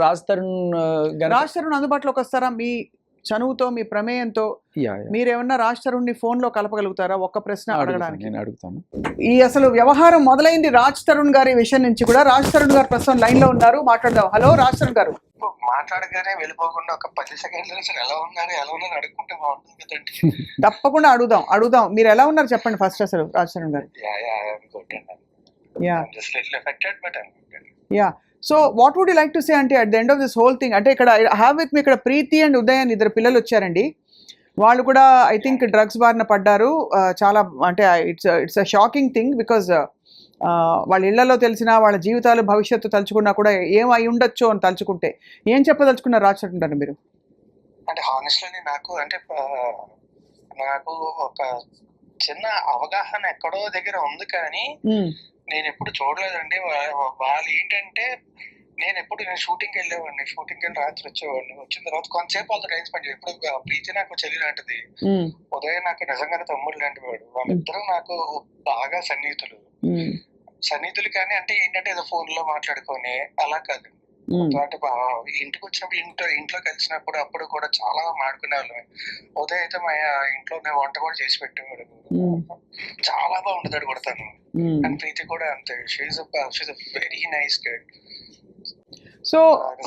రాజ్ తరుణ్ రాజ్ తరుణ్ అందుబాటులోకి వస్తారా? మీ చనువుతో మీ ప్రమేయంతో? Yeah, yeah. మీరేమన్నా రాజ్ తరుణ్ని ఫోన్లో కలపగలుగుతారా? ఒక్క ప్రశ్న అడగడానికి. నేను అడుగుతాను. ఈ అసలు వ్యవహారం మొదలైంది రాజ్ తరుణ్ గారి విషయం నుంచి కూడా. రాజ్ తరుణ్ గారు ప్రస్తుతం లైన్లో ఉన్నారు. మాట్లాడదాం. హలో రాజ్ తరుణ్ గారు. మాట్లాడగానే వెళ్ళిపోకుండా ఒక పది సెకండ్లు అసలు ఎలా ఉన్నారు ఎలా ఉన్నారు అడుక్కుంటే బాగుంటుంది కదండి. తప్పకుండా అడుగుదాం అడుగుదాం. మీరు ఎలా ఉన్నారు చెప్పండి ఫస్ట్ అసలు రాజ్ తరుణ్ గారు. Yeah. So what would you like to say అంటే at the end of this whole thing అంటే ఇక్కడ హ్యావ్ విత్ మీ ఇక్కడ ప్రీతి అండ్ ఉదయ్ అని ఇద్దరు పిల్లలు వచ్చారండి. వాళ్ళు కూడా ఐ థింక్ డ్రగ్స్ బారిన పడ్డారు. చాలా అంటే it's it's a shocking thing because వాళ్ళ ఇళ్ళలో తెలిసిన వాళ్ళ జీవితాలు భవిష్యత్తు తలుచుకున్నా కూడా ఏం అయి ఉండొచ్చు అని తలుచుకుంటే ఏం చెప్పదలుచుకున్నారు రాచుంటారు మీరు? అంటే హానెస్ట్లీ నాకు అంటే నాకు ఒక చిన్న అవగాహన ఎక్కడో దగ్గర ఉంది కానీ మ్మ్. నేను ఎప్పుడు చూడలేదండి. వాళ్ళు ఏంటంటే నేను ఎప్పుడు నేను షూటింగ్ వెళ్ళేవాడిని. షూటింగ్ వెళ్ళి రాత్రి వచ్చేవాడిని. వచ్చిన తర్వాత కొంతసేపు వాళ్ళతో టైం స్పెండ్ ఇప్పుడు ప్రీతి నాకు చెల్లి లాంటిది. ఉదయం నాకు నిజంగానే తమ్ముడు లాంటి వాడు వాళ్ళిద్దరూ నాకు బాగా సన్నిహితులు. సన్నిహితులు కానీ అంటే ఏంటంటే ఏదో ఫోన్లో మాట్లాడుకొని అలా కాదు. అంటే ఇంటికి వచ్చినప్పుడు ఇంట్లో ఇంట్లో కలిసినప్పుడు అప్పుడు కూడా చాలా మాట్లాడుకునే వాళ్ళం ఉదయం అయితే మా ఇంట్లోనే వంట కూడా చేసి పెట్టేవాడు. చాలా బాగుంటుంది కూడా తను. అండ్ ప్రీతి కూడా అంతే. She's she's very nice guide so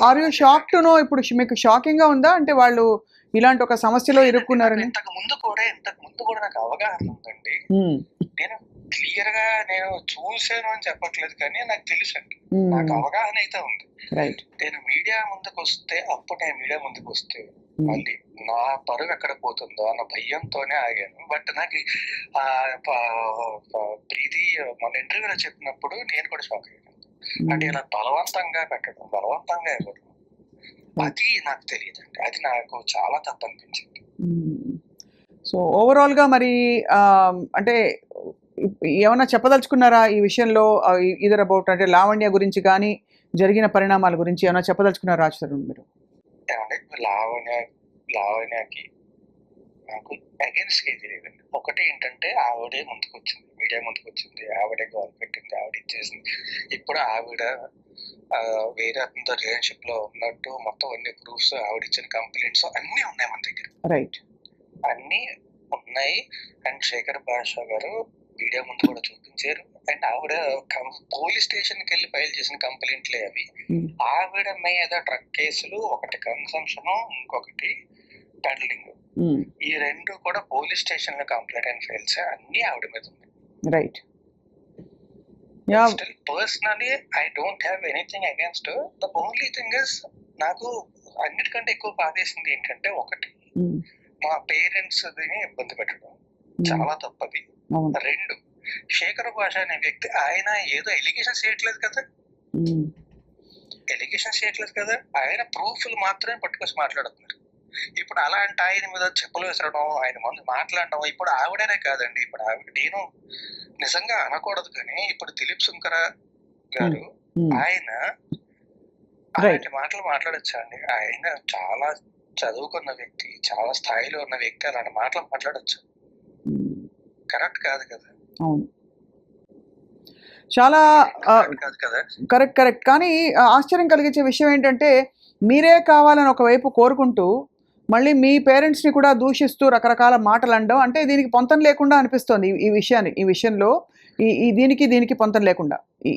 are you shock to know? ఇప్పుడు మీకు షాకింగ్గా ఉందా? అంటే వాళ్ళు ఇలాంటి ఒక సమస్యలో ఇరుక్కున్నారని? ఇంతకు ముందు కూడా ఇంతకు ముందు కూడా నాకు అవగాహన ఉందండి. నేను క్లియర్గా నేను చూసాను అని చెప్పట్లేదు కానీ నాకు తెలుసు అండి. మ్మ్. నాకు అవగాహన అయితే ఉంది. నేను మీడియా ముందుకు వస్తే అప్పుడు నేను మీడియా ముందుకు వస్తే మ్మ్. మళ్ళీ నా పరువు ఎక్కడ పోతుందో అన్న భయంతోనే ఆగాను. బట్ నాకు ఆ, ప్రీతి మన ఇంటర్వ్యూలో చెప్పినప్పుడు నేను కూడా షాక్ అయ్యాను. అంటే ఇలా బలవంతంగా పెట్టడం బలవంతంగా ఇవ్వడం అది నాకు తెలియదండి. అది నాకు చాలా తప్పు అనిపించింది సో ఓవరాల్గా మరి అంటే ఏమైనా చెప్పదలుచుకున్నారా ఈ విషయంలో? ఇదర్ అబౌట్ అంటే లావణ్య గురించి కానీ జరిగిన పరిణామాల గురించి ఏమైనా చెప్పదలుచుకున్నారా రాజ్ మీరు? లావణ్య లావణ్యకి నాకు అగేన్స్ట్ ఏది లేదండి ఒకటి ఏంటంటే ఆవిడే ముందుకు వచ్చింది మీడియా ముందుకు వచ్చింది ఆవిడే గోల్ పెట్టింది ఆవిడ ఇచ్చేసింది. ఇప్పుడు ఆవిడ వేరే అతనితో రిలేషన్షిప్లో ఉన్నట్టు మొత్తం అన్ని ప్రూఫ్స్ ఆవిడ ఇచ్చిన కంప్లైంట్స్ అన్ని ఉన్నాయి మన దగ్గర. రైట్ అన్ని ఉన్నాయి. అండ్ శేఖర్ భాషా గారు మీడియా ముందు కూడా చూపించారు. అండ్ ఆవిడ పోలీస్ స్టేషన్కి వెళ్ళి ఫైల్ చేసిన కంప్లైంట్లే అవి. ఆవిడ మీద డ్రగ్ కేసులు ఒకటి కన్సంప్షన్ ఇంకొకటి పెడలింగ్. ఈ రెండు కూడా పోలీస్ స్టేషన్లో కంప్లైంట్ అండ్ ఫైల్స్ అన్ని ఆవిడ మీద ఉంది right. Still personally I don't have anything against the only thing is నాకు అన్నిటికంటే ఎక్కువ బాధేసింది ఏంటంటే ఒకటి మా పేరెంట్స్ ఇబ్బంది పెట్టడం. చాలా తప్పది రెండు. శేఖర్ భాష అనే వ్యక్తి ఆయన ఏదో ఎలిగేషన్స్ చేయట్లేదు కదా? మ్మ్. ఎలిగేషన్స్ చేయట్లేదు కదా? ఆయన ప్రూఫ్లు మాత్రమే పట్టుకొచ్చి మాట్లాడుతున్నారు. ఇప్పుడు అలాంటి ఆయన మీద చెప్పులు విసరడం ఆయన ముందు మాట్లాడడం ఇప్పుడు ఆవిడనే కాదండి. ఇప్పుడు ఆవిడ నేను నిజంగా అనకూడదు కానీ ఇప్పుడు దిలీప్ సుంకర గారు. ఆయన అలాంటి మాటలు మాట్లాడొచ్చా అండి? ఆయన చాలా చదువుకున్న వ్యక్తి చాలా స్థాయిలో ఉన్న వ్యక్తి అలాంటి మాటలు మాట్లాడొచ్చు. కరెక్ట్ కాదు కదా. అవును. చాలా కరెక్ట్ కాదు కదా. Correct correct. కానీ ఆశ్చర్యం కలిగించే విషయం ఏంటంటే మీరే కావాలని ఒకవైపు కోరుకుంటూ మళ్ళీ మీ పేరెంట్స్ని కూడా దూషిస్తూ రకరకాల మాటలు అనడం అంటే దీనికి పొంతం లేకుండా అనిపిస్తోంది ఈ- విషయాన్ని ఈ విషయంలో. ఈ దీనికి దీనికి పొంతం లేకుండా. ఈ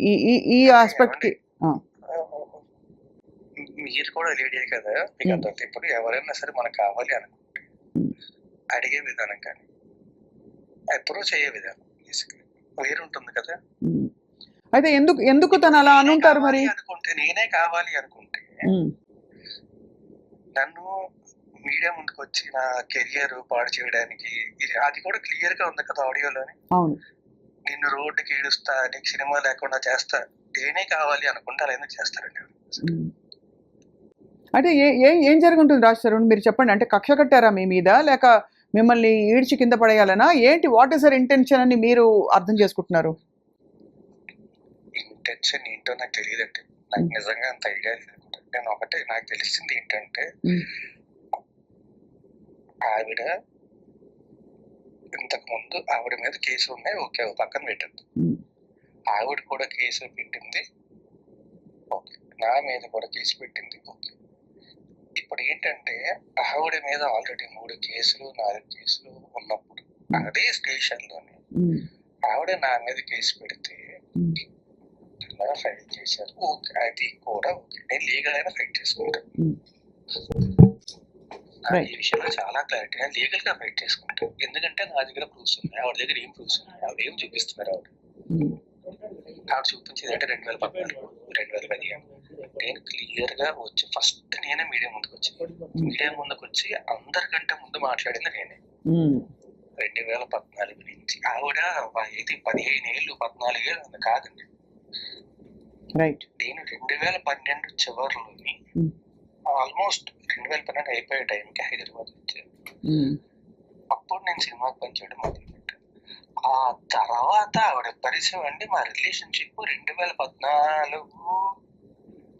ఈ- ఆస్పెక్ట్కి మీరు కూడా లేడీ కదా. మీకు ఇప్పుడు ఎవరైనా సరే మనకు కావాలి అనుకుంటే మ్మ్. అడిగే విధానం కానీ అప్రోచ్ అయ్యే విధానం వేరుంటుంది కదా. అయితే ఎందుకు ఎందుకు తను అలా అనుంటారు మరి? అనుకుంటే నేనే కావాలి అనుకుంటే నన్ను మీడియా ముందుకు వచ్చి నా కెరియర్ పాడు చేయడానికి ఇది అది కూడా క్లియర్గా ఉంది కదా ఆడియోలోని. నిన్ను రోడ్డుకి ఈడుస్తా నీకు సినిమా లేకుండా చేస్తా నేనే కావాలి అనుకుంటే అలా ఎందుకు చేస్తారండి. అంటే ఏ ఏం జరుగుంటుంది రాజ్ తరుణ్? మీరు చెప్పండి. అంటే కక్ష కట్టారా మీ మీద? లేక మిమ్మల్ని ఈడ్చి కింద పడేయాలనా? ఏంటి? వాట్ ఇస్ అర్ ఇంటెన్షన్ అని మీరు అర్థం చేసుకుంటున్నారు? ఇంటెన్షన్ ఏంటో నాకు తెలియదండి. నాకు మ్మ్. నిజంగా అంత ఐడియా లేదు. నేను ఒకటే నాకు తెలిసింది ఏంటంటే మ్మ్. ఆవిడ ఇంతకు ముందు ఆవిడ మీద కేసులు ఉన్నాయి. ఓకే పక్కన పెట్టింది మ్మ్. ఆవిడ కూడా కేసు పెట్టింది. ఓకే నా మీద కూడా కేసు పెట్టింది. ఓకే. ఇప్పుడు ఏంటంటే ఆవిడ మీద ఆల్రెడీ మూడు కేసులు నాలుగు కేసులు ఉన్నప్పుడు అదే స్టేషన్లోనే ఉమ్, ఆవిడ నా మీద కేసు పెడితే ఇలా ఫైట్ చేశారు. ఓకే అది కూడా ఓకే. నేను లీగల్ అయినా ఫైట్ చేసుకుంటాను. ఈ విషయంలో చాలా క్లారిటీ. నేను లీగల్గా ఫైట్ చేసుకుంటాను ఎందుకంటే నా దగ్గర ప్రూఫ్స్ ఉన్నాయి. ఆవిడ దగ్గర ఏం ప్రూఫ్స్ ఉన్నాయి? ఆవిడ ఏం చూపిస్తున్నారు ఆవిడ? ఆవిడ చూపించేది అంటే రెండు వేల పద్నాలుగు రెండు వేల పదిహేను. నేను క్లియర్గా వచ్చి ఫస్ట్ నేనే మీడియా ముందుకు వచ్చి మీడియా ముందుకు వచ్చి అందరికంటే ముందు మాట్లాడింది నేనే. రెండు వేల పద్నాలుగు నుంచి ఆవిడ ఇది పదిహేను ఏళ్ళు పద్నాలుగు ఏళ్ళు కాదండి. రైట్. నేను రెండు వేల పన్నెండు చివరిలోని ఆల్మోస్ట్ రెండు వేల పన్నెండు అయిపోయే టైంకి హైదరాబాద్ వచ్చాను అప్పుడు నేను సినిమాకి పనిచేయడం మొదలుపెట్టాను. ఆ తర్వాత ఆవిడ పరిచయం అండి మా రిలేషన్షిప్ రెండు వేల పద్నాలుగు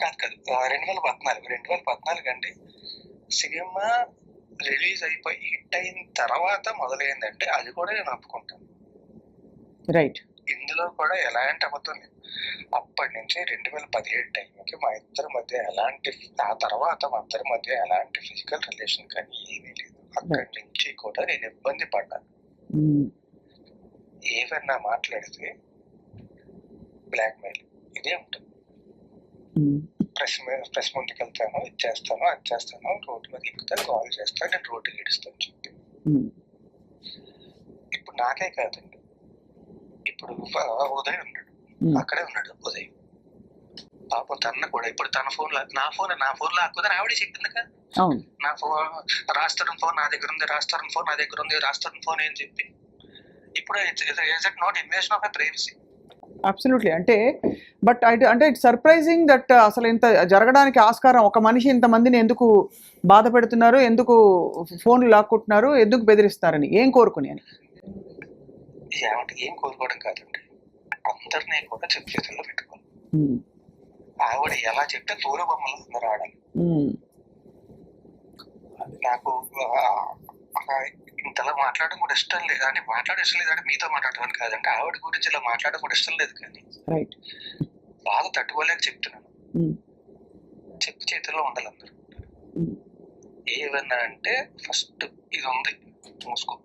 కాదు కాదు. రెండు వేల పద్నాలుగు రెండు వేల పద్నాలుగు అండి. సినిమా రిలీజ్ అయిపోయి హిట్ అయిన తర్వాత మొదలైందంటే అది కూడా నేను ఒప్పుకుంటాను. రైట్. ఇందులో కూడా ఎలాంటి అబద్ధం లేదు. అప్పటి నుంచి రెండు వేల పదిహేడు టైంకి మా ఇద్దరి మధ్య ఎలాంటి ఆ తర్వాత మా ఇద్దరి మధ్య ఎలాంటి ఫిజికల్ రిలేషన్ కానీ ఏమీ లేదు. అక్కడి నుంచి కూడా నేను ఇబ్బంది పడ్డాను. ఏవన్నా మాట్లాడితే బ్లాక్ మెయిల్ ఇదే ఉంటుంది. ప్రెస్ మీద ప్రెస్ ముందుకు వెళ్తాను ఇది చేస్తాను అది చేస్తాను రోడ్డు మీద ఎక్కుతాను కాల్ చేస్తాను నేను రోడ్డు గడిస్తాను చెప్పి. ఉమ్, ఇప్పుడు నాకే కాదండి. ఇప్పుడు ఉదయ్ ఉన్నాడు. ఉమ్, అక్కడే ఉన్నాడు ఉదయ్. పాపం తన కూడా ఇప్పుడు తన ఫోన్ నా ఫోన్ నా ఫోన్ లాక్కుదని ఆవిడే చెప్పింది కదా నా ఫోన్ రాస్తారన్ ఫోన్ నా దగ్గర ఉంది రాస్తారన్ ఫోన్ నా దగ్గర ఉంది రాస్తారన్ ఫోన్ ఏం చెప్పి. ఇప్పుడు it not invasion of a privacy. Absolutely అంటే బట్ అంటే ఇట్స్ సర్ప్రైజింగ్ దట్ అసలు ఇంత జరగడానికి ఆస్కారం ఒక మనిషి ఇంతమందిని ఎందుకు బాధ పెడుతున్నారు ఎందుకు ఫోన్లు లాక్కుంటున్నారు ఎందుకు బెదిరిస్తారని ఏం కోరుకుని అని? ఏం కోరుకోవడం కాదండి. అందరినీ కూడా చెప్పు చేతుల్లో పెట్టుకోవాలి ఉమ్, ఆవిడ ఎలా చెప్తే తోల బొమ్మలు అందరూ ఆడాలి. ఉమ్, నాకు ఇంతలా మాట్లాడడం కూడా ఇష్టం లేదు. అంటే మాట్లాడడం ఇష్టం లేదు అంటే మీతో మాట్లాడడం కాదండి. ఆవిడ గురించి ఇలా మాట్లాడడం కూడా ఇష్టం లేదు కానీ రైట్ బాధ తట్టుకోలేక చెప్తున్నాను. ఉమ్, చెప్పు చేతుల్లో ఉండాలి అందరూ. ఉమ్, ఏమన్నా అంటే ఫస్ట్ ఇది ఉంది మూసుకో.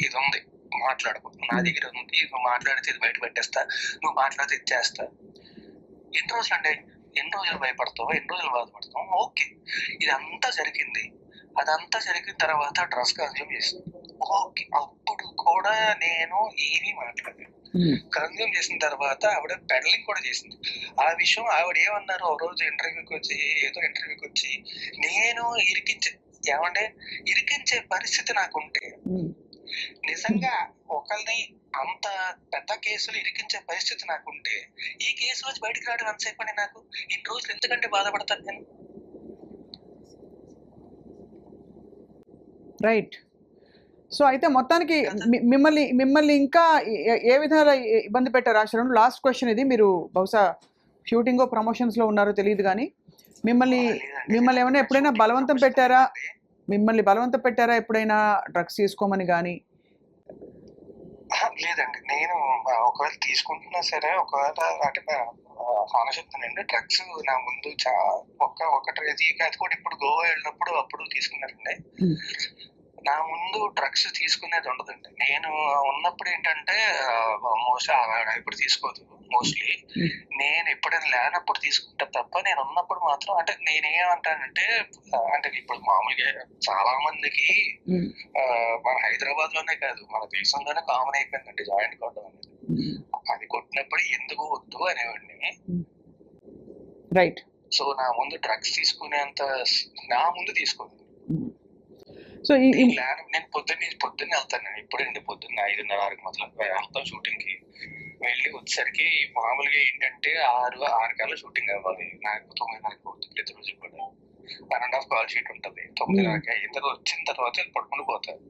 ఇది ఉంది మాట్లాడుకో. నా దగ్గర ఉంది. నువ్వు మాట్లాడితే ఇది బయట పెట్టేస్తా. నువ్వు మాట్లాడితే ఇది చేస్తా. ఎన్ని రోజులు అంటే ఎన్ని రోజులు భయపడతావు? ఎన్ని రోజులు బాధపడతావు? ఓకే. ఇదంతా జరిగింది. అదంతా జరిగిన తర్వాత డ్రస్ కన్జ్యూమ్ చేసింది ఓకే. అప్పుడు కూడా నేను ఏమీ మాట్లాడలేదు. కన్జ్యూమ్ చేసిన తర్వాత ఆవిడ పెడలింగ్ కూడా చేసింది. ఆ విషయం ఆవిడ ఏమన్నారు? ఒక రోజు ఇంటర్వ్యూకి వచ్చి ఏదో ఇంటర్వ్యూకి వచ్చి నేను ఇరికించే ఏమంటే ఇరికించే పరిస్థితి నాకుంటే ఉమ్, నిజంగా ఒకరిని అంత పెద్ద కేసులు ఇరికించే పరిస్థితి నాకుంటే ఈ కేసు నుంచి బయటకు రావడం ఎంతసేపు నాకు? ఇన్ని రోజులు ఎందుకంటే బాధపడతాను నేను? రైట్. సో అయితే మొత్తానికి మిమ్మల్ని మిమ్మల్ని ఇంకా ఏ- విధంగా ఇబ్బంది పెట్టారు? ఆశ్రమం లాస్ట్ క్వశ్చన్ ఇది. మీరు బహుశా షూటింగ్ ప్రమోషన్స్లో ఉన్నారో తెలియదు కానీ మిమ్మల్ని. మిమ్మల్ని ఏమైనా ఎప్పుడైనా బలవంతం పెట్టారా? మిమ్మల్ని బలవంతం పెట్టారా? ఎప్పుడైనా డ్రగ్స్ తీసుకోమని కానీ? లేదండి. నేను ఒకవేళ తీసుకుంటున్నా సరే ఒకవేళ అంటే హాన చెప్తానండి డ్రగ్స్ నా ముందు చా ఒక్క ఒకటి అది అది కూడా ఇప్పుడు గోవా వెళ్ళినప్పుడు అప్పుడు తీసుకున్నారండి. నా ముందు డ్రగ్స్ తీసుకునేది ఉండదండి. నేను ఉన్నప్పుడు ఏంటంటే మోస్ట్లీ ఇప్పుడు తీసుకోదు మోస్ట్లీ Hmm. నేను ఎప్పుడైనా లేనప్పుడు తీసుకుంటా తప్ప నేను ఉన్నప్పుడు మాత్రం అంటే నేనేమంటానంటే అంటే ఇప్పుడు మామూలుగా చాలా మందికి ఆ, మన హైదరాబాద్లోనే కాదు మన దేశంలోనే కామన్ అయిపోయిందండి జాయింట్ కొట్టడం అనేది. ఉమ్, అది కొట్టినప్పుడు ఎందుకు వద్దు అనేవాడిని. రైట్ సో నా ముందు డ్రగ్స్ తీసుకునేంత నా ముందు తీసుకోదు. సో ఈ నేను పొద్దున్నే పొద్దున్నే వెళ్తాను నేను. ఇప్పుడండి పొద్దున్న ఐదున్నర ఆరుకి మొదలు వెళ్తాం షూటింగ్కి. వెళ్ళి వచ్చేసరికి మామూలుగా ఏంటంటే ఆరు ఆరు కల్లా షూటింగ్ అవ్వాలి. నాకు తొమ్మిదిన్నరకి అవుతుంది ప్రతిరోజు కూడా. One and half call sheet ఉంటుంది. తొమ్మిదిన్నరకి అయిన తర్వాత వచ్చిన తర్వాత పడుకుని పోతారు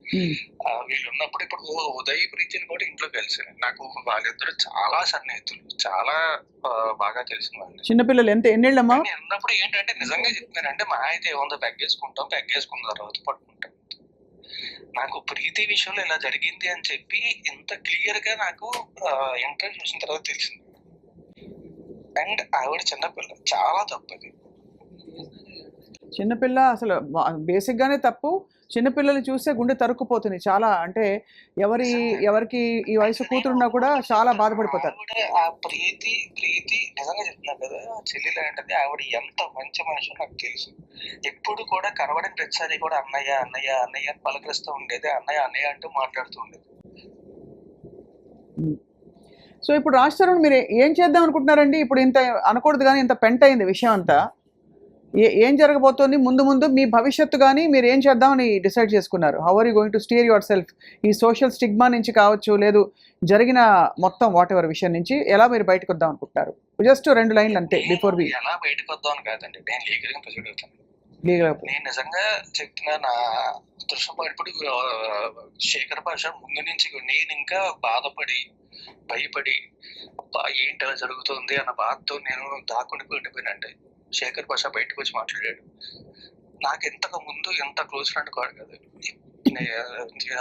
వీళ్ళు ఉన్నప్పుడు ఇప్పుడు ఉదయ్ ప్రీతిని కూడా ఇంట్లో కలిసాను నాకు వాళ్ళిద్దరు చాలా సన్నిహితులు. చాలా బాగా తెలిసిన వాళ్ళు చిన్నపిల్లలు ఎంత? ఎన్నేళ్ళమ్మా? నేను ఉన్నప్పుడు ఏంటంటే నిజంగా చెప్తున్నానంటే మా అయితే ఏముందో? పెగ్గేసుకుంటాం పెగ్గేసుకున్న తర్వాత పట్టుకుంటాం నాకు ప్రీతి విషయంలో ఇలా జరిగింది అని చెప్పి ఇంత క్లియర్గా నాకు ఇంటర్వ్యూ చూసిన తర్వాత తెలిసింది. అండ్ ఆవిడ చిన్నపిల్ల చాలా తప్పది. చిన్నపిల్ల అసలు బేసిక్ గానే తప్పు. చిన్నపిల్లల్ని చూస్తే గుండె తరుక్కుపోతుంది. చాలా అంటే ఎవరి ఎవరికి ఈ వయసు కూతురున్నా కూడా చాలా బాధపడిపోతారు. ప్రీతి ప్రీతి నిజంగా చెప్తున్నా కదా ఆ చెల్లి లాంటిది ఆవిడ ఎంత మంచి మనిషి నాకు తెలుసు. ఎప్పుడు కూడా కనబడిన ప్రతిసారి కూడా అన్నయ్య అన్నయ్య అన్నయ్య అని పలకరిస్తూ ఉండేది. అన్నయ్య అన్నయ్య అంటూ మాట్లాడుతూ ఉండేది. సో ఇప్పుడు తరుణ్ మీరు ఏం చేద్దాం అనుకుంటున్నారండి? ఇప్పుడు ఇంత అనకూడదు కానీ ఇంత పెంట అయింది విషయం అంతా. ఏ ఏం జరగబోతోంది? ముందు ముందు మీ భవిష్యత్తు కానీ మీరు ఏం చేద్దామని డిసైడ్ చేసుకున్నారు? How are you going to steer yourself ఈ సోషల్ స్టిగ్మా నుంచి కావచ్చు లేదు జరిగిన మొత్తం వాట్ ఎవర్ విషయం నుంచి ఎలా మీరు బయటకు వద్దాం అనుకుంటున్నారు? జస్ట్ రెండు లైన్లు అంతే బిఫోర్ వి ఎలా బయటకు వద్దాం అని కాదండి. నేను లీగల్గా ప్రొసీడ్ అవుతాను. లీగల్ నేను నిజంగా చెప్తున్నా నా దృశ్యం ఇప్పుడు శేఖర్ భాష ముందు నుంచి నేను ఇంకా బాధపడి భయపడి ఏంటి అలా జరుగుతుంది అన్న బాధతో నేను దాక్కుని ఉండిపోయినండి శేఖర్ భాష బయటకు వచ్చి మాట్లాడాడు. నాకు ఇంతకు ముందు ఎంత క్లోజ్ ఫ్రెండ్ కాదు కదా.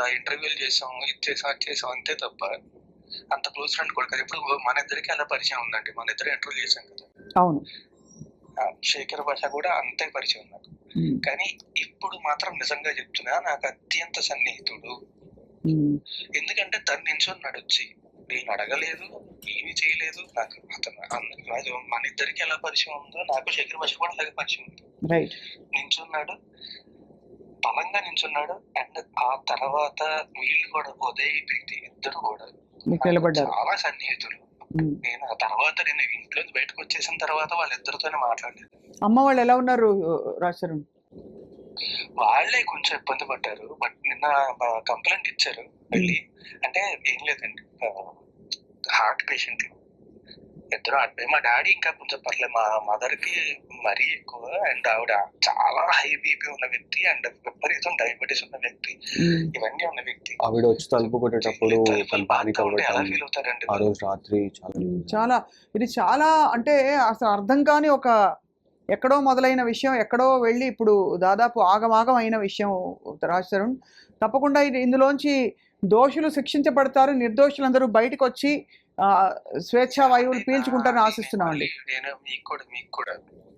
ఇంటర్వ్యూలు చేసాం ఇది చేసాం అది చేసాం అంతే తప్ప అంత క్లోజ్ ఫ్రెండ్ కూడా కదా. ఇప్పుడు మన ఇద్దరికి అలా పరిచయం ఉందండి. మన ఇద్దరు ఇంటర్వ్యూ చేసాం కదా. అవును. శేఖర్ భాష కూడా అంతే పరిచయం నాకు కానీ ఇప్పుడు మాత్రం నిజంగా చెప్తున్నా నాకు అత్యంత సన్నిహితుడు. ఎందుకంటే తను నించున్నాడు వచ్చి నేను అడగలేదు ఏమీ చేయలేదు. నాకు అతను రాజు మన ఇద్దరికి ఎలా పరిచయం ఉందో నాకు శేఖర్ భాష కూడా అలాగే పరిచయం ఉంది. నించున్నాడు బలంగా నించున్నాడు అండ్ ఆ తర్వాత వీళ్ళు కూడా ఉదయ్ ప్రీతి ఇద్దరు కూడా చాలా సన్నిహితులు. ఉమ్. నేను ఆ తర్వాత నేను ఇంట్లో బయటకు వచ్చేసిన తర్వాత వాళ్ళిద్దరితోనే మాట్లాడలేదు అమ్మ వాళ్ళు ఎలా ఉన్నారు తరుణ్ వాళ్ళే కొంచెం ఇబ్బంది పడ్డారు. బట్ నిన్న కంప్లైంట్ ఇచ్చారు వెళ్ళి. అంటే ఏం లేదండి. Heart patient. ఇద్దరు అడ్డే మా డాడీ ఇంకా కొంచెం పర్లేదు మా మదర్కి మరీ ఎక్కువ. అండ్ ఆవిడ చాలా హై బీపీ ఉన్న వ్యక్తి అండ్ విపరీతం డయాబెటీస్ ఉన్న వ్యక్తి. ఇవన్నీ ఉన్న వ్యక్తి. ఆవిడ వచ్చి తలుపు కొట్టేటప్పుడు ఎలా ఫీల్ అవుతారండి ఆ రోజు రాత్రి చాలా చాలా ఇది చాలా అంటే అసలు అర్థం కాని ఒక ఎక్కడో మొదలైన విషయం ఎక్కడో వెళ్ళి ఇప్పుడు దాదాపు ఆగమాగం అయిన విషయం రాజ్ తరుణ్ తప్పకుండా ఇది ఇందులోంచి దోషులు శిక్షించబడతారు నిర్దోషులందరూ బయటకు వచ్చి స్వేచ్ఛా వాయువులు పీల్చుకుంటారని ఆశిస్తున్నామండి. నేను మీకు కూడా మీకు కూడా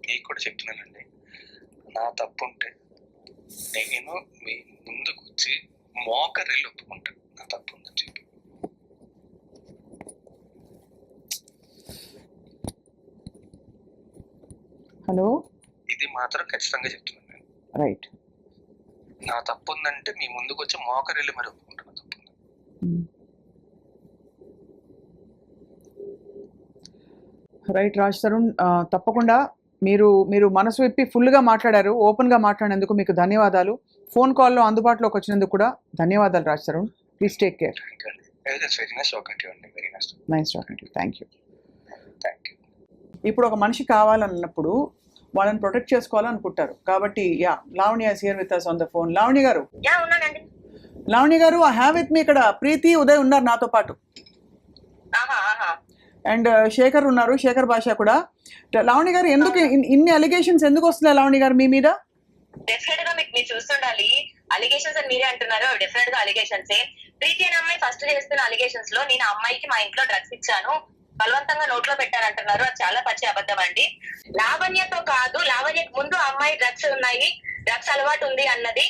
మీకు కూడా చెప్తున్నానండి. నా తప్పు ఉంటే నేను మీ ముందుకు వచ్చి మోకరిల్లు ఒప్పుకుంటాను నా తప్పు ఉందని చెప్పి హలో? ఇది మాత్రం ఖచ్చితంగా చెప్తున్నాను నేను. రైట్. నా తప్పు ఉందంటే మీ ముందుకు వచ్చి మోకరిల్లు మరి ఒప్పుకుంటాను తప్పు. రైట్ రాజ్ తరుణ్ తప్పకుండా మీరు మీరు మనసు విప్పి ఫుల్గా మాట్లాడారు ఓపెన్గా మాట్లాడినందుకు మీకు ధన్యవాదాలు. ఫోన్ కాల్లో అందుబాటులోకి వచ్చినందుకు కూడా ధన్యవాదాలు Raj Tarun. Please take care. Nice thank you. ఇప్పుడు ఒక మనిషి కావాలన్నప్పుడు వాళ్ళని ప్రొటెక్ట్ చేసుకోవాలనుకుంటారు. కాబట్టి yeah Lavanya here with us on the phone Lavanya గారు? లావణ్య గారు ఐ హ్యావ్ విత్ మీ ఇక్కడ ప్రీతి ఉదయ్ ఉన్నారు నాతో పాటు. ఆహా ఆహా. అండ్ శేఖర్ ఉన్నారు శేఖర్ భాష కూడా. లావణ్య గారు ఎందుకు ఇన్- ఇన్ని అలిగేషన్స్ ఎందుకు వస్తున్నాయి లావణ్య గారు మీ మీద? డెఫినెట్గా మీకు మీరు చూస్తుండాలి. అలిగేషన్స్ అని మీరే అంటున్నారు. డెఫినెట్గా అలిగేషన్స్ ప్రీతి అనే అమ్మాయి ఫస్ట్ చేస్తున్న అలిగేషన్స్లో నేను అమ్మాయికి మా ఇంట్లో డ్రగ్స్ ఇచ్చాను. బలవంతంగా నోట్లో పెట్టారంటున్నారు. అది చాలా పచ్చి అబద్ధం అండి. లావణ్యతో కాదు లావణ్యకు ముందు అమ్మాయి డ్రగ్స్ ఉన్నాయి డ్రగ్స్ అలవాటు ఉంది అన్నది.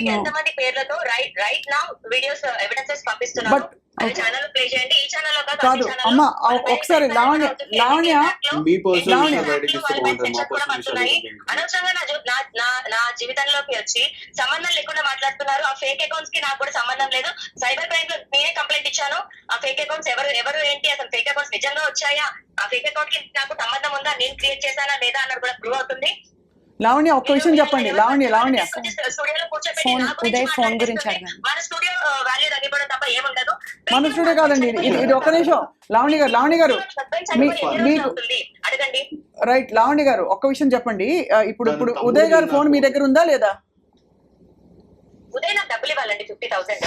No. ఎంతమంది పేర్లతో రైట్ రైట్ నా వీడియోస్ ఎవిడెన్సెస్ పంపిస్తున్నాను But- అది ఛానల్ ప్లే చేయండి. ఈ ఛానల్లో కాదు అమ్మ, ఒకసారి లావణ్య-. లావణ్య, మీ లావణ్య. అనవసరంగా నా నా నా- జీవితంలోకి వచ్చి సంబంధం లేకుండా మాట్లాడుతున్నారు. ఆ ఫేక్ అకౌంట్స్కి నాకు కూడా సంబంధం లేదు. సైబర్ క్రైమ్లో నేనే కంప్లైంట్ ఇచ్చాను. ఆ ఫేక్ అకౌంట్స్ ఎవరు ఎవరు ఏంటి? అసలు ఫేక్ అకౌంట్స్ నిజంగా వచ్చాయా? ఆ ఫేక్ అకౌంట్కి నాకు సంబంధం ఉందా? నేను క్రియేట్ చేశానా లేదా అన్నది కూడా ప్రూవ్ అవుతుంది. లావణ్య ఒక్క విషయం చెప్పండి. లావణ్య లావణ్య. ఫోన్- గురించి ఉదయ్ ఫోన్ గురించి మాట్లాడిస్తుంది. అడగండి. మన స్టూడియో వాల్యూ తగ్గిపోవడం తప్ప ఏముండదు. మన స్టూడియో కాదండి. ఇది ఇది- ఒక్క నిమిషం. లావణ్య గారు లావణ్య గారు. మీకు- రైట్ లావణ్య గారు ఒక్క విషయం చెప్పండి. ఇప్పుడు ఇప్పుడు ఉదయ్ గారి ఫోన్ మీ దగ్గర ఉందా లేదా? ఉదయ్ నాకు డబ్బులు ఇవ్వాలండి ఫిఫ్టీ థౌసండ్.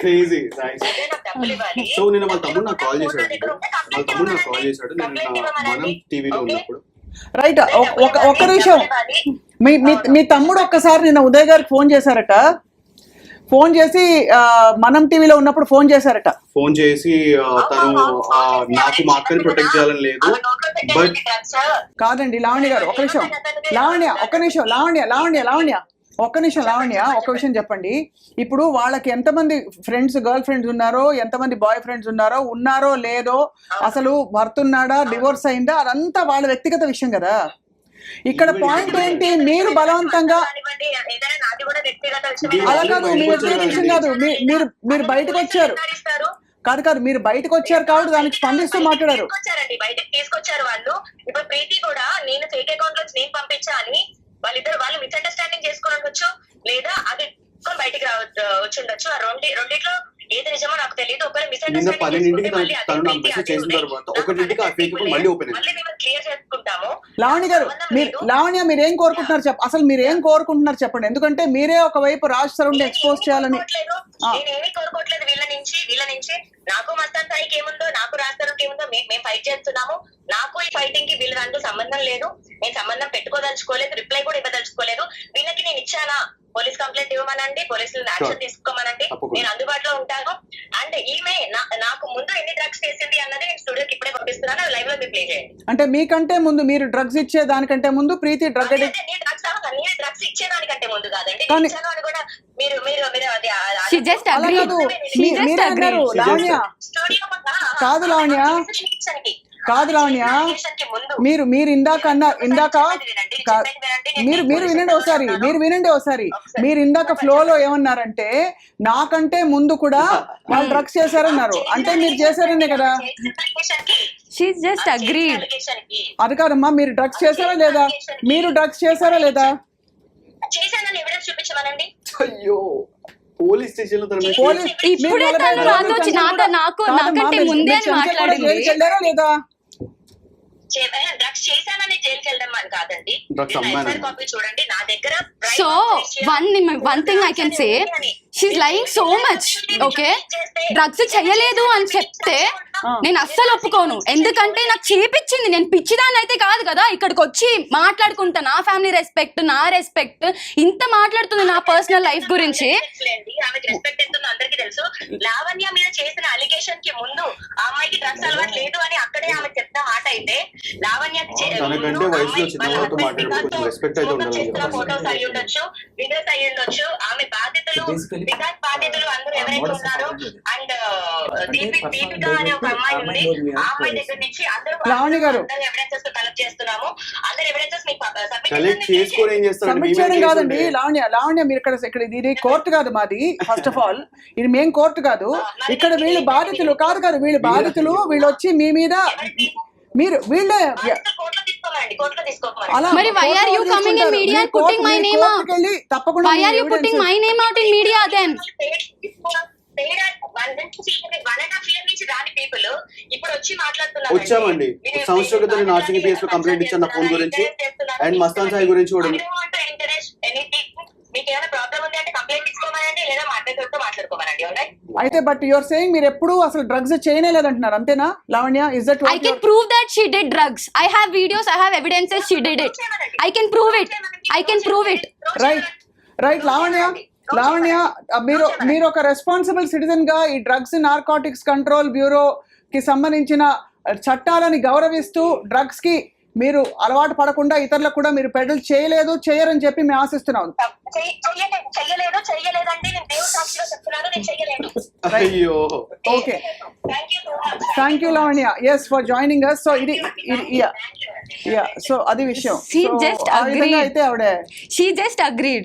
క్రేజీ. ఉదయ్ నాకు డబ్బులు ఇవ్వాలి. సో నేను వాళ్ళ తమ్ముడు నాకు కాల్ చేశాడు. వాళ్ళ తమ్ముడు నాకు. కాల్ చేశాడు. నేను మనం. టీవీలో? ఉన్నప్పుడు. రైట్ ఒక నిమిషం. మీ మీ తమ్ముడు ఒక్కసారి నిన్న ఉదయ్ గారికి ఫోన్ చేశారట. ఫోన్ చేసి ఆ, మనం టీవీలో ఉన్నప్పుడు ఫోన్ చేశారట. ఫోన్ చేసి తను ఆ, నాకు మా అక్కని ప్రొటెక్ట్ చేయాలని లేదు బట్ కాదండి లావణ్య గారు ఒక నిమిషం. లావణ్య ఒక్క నిమిషం లావణ్య లావణ్య లావణ్య. ఒక్క నిమిషం లావణ్య ఒక విషయం చెప్పండి. ఇప్పుడు వాళ్ళకి ఎంతమంది ఫ్రెండ్స్ గర్ల్ ఫ్రెండ్స్ ఉన్నారో ఎంతమంది బాయ్ ఫ్రెండ్స్ ఉన్నారో ఉన్నారో లేదో అసలు భర్త ఉన్నాడా డివోర్స్ అయిందా అదంతా వాళ్ళ వ్యక్తిగత విషయం కదా. ఇక్కడ పాయింట్ ఏంటి? మీరు బలవంతంగా ఏదైనా నాది కూడా వ్యక్తిగత అలా కాదు మీ వ్యక్తిగత విషయం కాదు. మీరు మీరు బయటకు వచ్చారు. కాదు కాదు మీరు బయటకు వచ్చారు కాబట్టి దానికి స్పందిస్తూ మాట్లాడారు. బయటకు తీసుకొచ్చారు వాళ్ళు. ఇప్పుడు ప్రీతి కూడా నేను ఫేక్ అకౌంట్లో నేను పంపించా అని వాళ్ళిద్దరు వాళ్ళు మిస్అండర్స్టాండింగ్ చేసుకుని ఉండొచ్చు లేదా అది బయటికి రావ వచ్చి ఉండొచ్చు ఆ రెండు రెండిట్లో ఏది నిజమో నాకు తెలియదు ఒకరు మిస్అండర్స్టాండింగ్ మళ్ళీ లావణ్య గారు మీరు లావణ్య మీరు ఏం కోరుకుంటున్నారు చెప్ప అసలు మీరు ఏం కోరుకుంటున్నారు చెప్పండి. ఎందుకంటే మీరే ఒకవైపు రాజ్ సరౌండ్ ఎక్స్పోజ్ చేయాలని ఆ. నేను ఏమీ కోరుకోవట్లేదు వీళ్ళ నుంచి వీళ్ళ నుంచి. నాకు మస్తాన్ సాయికి ఏముందో నాకు రాస్తానికి ఏముందో మే- మేము ఫైట్ చేస్తున్నాము. నాకు ఈ ఫైటింగ్కి వీళ్ళ దాంట్లో సంబంధం లేదు. నేను సంబంధం పెట్టుకోదలుచుకోలేదు రిప్లై కూడా ఇవ్వదలుచుకోలేదు. వీళ్ళకి నేను ఇచ్చానా? పోలీస్ కంప్లైంట్ ఇవ్వమనండి పోలీసులు యాక్షన్ తీసుకోమనండి. నేను అందుబాటులో ఉంటాను అండ్ ఈమె నాకు ముందు ఎన్ని డ్రగ్స్ చేసింది అన్నది నేను స్టూడియోకి ఇప్పుడే పంపిస్తున్నాను లైవ్లో మీరు ప్లే చేయండి అంటే మీకంటే ముందు మీరు డ్రగ్స్ ఇచ్చే దానికంటే ముందు ప్రీతి డ్రగ్ నేను డ్రగ్స్ అవ్వను. నేను డ్రగ్స్ ఇచ్చేదానికంటే ముందు కాదండి ఇచ్చాను అని కూడా మీరు మీరు అది స్టూడియో కాదు లావణ్య. కాదు ముందు. మీరు మీరు ఇందాక అన్న ఇందాక మీరు మీరు వినండి ఒకసారి మీరు వినండి ఒకసారి. మీరు ఇందాక ఫ్లోలో ఏమన్నారంటే నాకంటే ముందు కూడా వాళ్ళు డ్రగ్స్ చేశారన్నారు. అంటే మీరు చేశారనే కదా. allegation కి. అది కాదమ్మా మీరు డ్రగ్స్ చేశారా లేదా? మీరు డ్రగ్స్ చేశారా లేదా? చేశానని ఎవిడెన్స్ చూపించమనండి. అయ్యో. పోలీస్ స్టేషన్లో తన మీద పోలీస్ ఇప్పుడే నాతో నాతో నాకు నాకంటే ముందే మాట్లాడింది. లేదా? డ్రగ్స్ చేశానని జైలుకి వెళ్ళడం అని కాదండి కాపీ చూడండి నా దగ్గర so one one thing I can say she's lying so much okay drugs చెయ్యలేదు అని చెప్తే నేను అస్సలు ఒప్పుకోను. ఎందుకంటే నాకు చేపించింది నేను పిచ్చిదాన్ని అయితే కాదు కదా ఇక్కడికి వచ్చి మాట్లాడుకుంటా. నా ఫ్యామిలీ రెస్పెక్ట్ నా రెస్పెక్ట్ ఇంత మాట్లాడుతుంది నా పర్సనల్ లైఫ్ గురించి. తెలుసు. లావణ్య మీద చేసిన అలిగేషన్కి ముందు ఆ అమ్మాయికి డ్రగ్స్ అలవాటు లేదు అని అక్కడే ఆమె చెప్తున్న మాట అయితే తనకంటే వయసులో అయితే ఉండాలి. ఫోటోస్ అయి ఉండొచ్చు వీడియోస్ అయి ఉండొచ్చు ఆమె వికాస్ అందరూ ఎవరైతే ఉన్నారో. అండ్ అంటే దీపి personal దీపిక అనే ఒక details అమ్మాయి అమ్మాయి ఉంది మీద ఆ అమ్మాయి police. దగ్గర నుంచి అందరూ లావణ్య గారు. అందరూ ఎవిడెన్సెస్ కలెక్ట్ చేస్తున్నాము అందరు ఎవిడెన్సెస్ కలెక్ట్. చేసుకొని ఏం కాదండి లావణ్య లావణ్య మీరు ఇక్కడ ఇక్కడ ఇది- ఇది కోర్టు కాదు మాది ఫస్ట్ ఆఫ్ ఆల్ ఇది మేం కోర్టు కాదు ఇక్కడ వీళ్ళు బాధితులు కాదు కాదు వీళ్ళు బాధితులు వీళ్ళు వచ్చి మీ మీద మీరు వీళ్ళే మరి and మీరు putting కోర్టు- my మీరు name out? కోర్టుకి వెళ్ళి తప్పకుండా why me are you putting my name out in media then వచ్చామండి. సంవత్సరం క్రితం నేను ఆర్సీబీ PS లో కంప్లైంట్ ఇచ్చాను నా ఫోన్ గురించి. అండ్ మస్తాన్ సాయి గురించి కూడా. మీకు ఏమైనా ప్రాబ్లం ఉంది అంటే కంప్లైంట్ ఇచ్చుకోమనండి లేదా మాట్లాడుతూ మాట్లాడుకోమనండి alright? అయితే బట్ యువర్ సేయింగ్ మీరు ఎప్పుడు అసలు డ్రగ్స్ చేయనే లేదంటున్నారు అంతేనా Lavanya is that I can prove that she did drugs. I have videos, I have evidences she did it. I can prove it. I can prove it. Right right Lavanya Lavanya మీరు మీరు ఒక responsible సిటిజన్గా ఈ drugs narcotics control bureau కి సంబంధించిన చట్టాలని గౌరవిస్తూ డ్రగ్స్కి మీరు అలవాటు పడకుండా ఇతరులకు కూడా మీరు పెడల్ చేయలేదు చేయరని చెప్పి మేము ఆశిస్తున్నాం. చెయ్య- చెయ్యలేదు చెయ్యలేదు చెయ్యలేదండి నేను దేవుడు సాక్షిగా చెప్తున్నాను నేను చెయ్యలేదు. అయ్యో. Okay thank you Lavanya yes for joining us so ఇది యా సో అది విషయం. అయితే ఆవిడ She just agreed.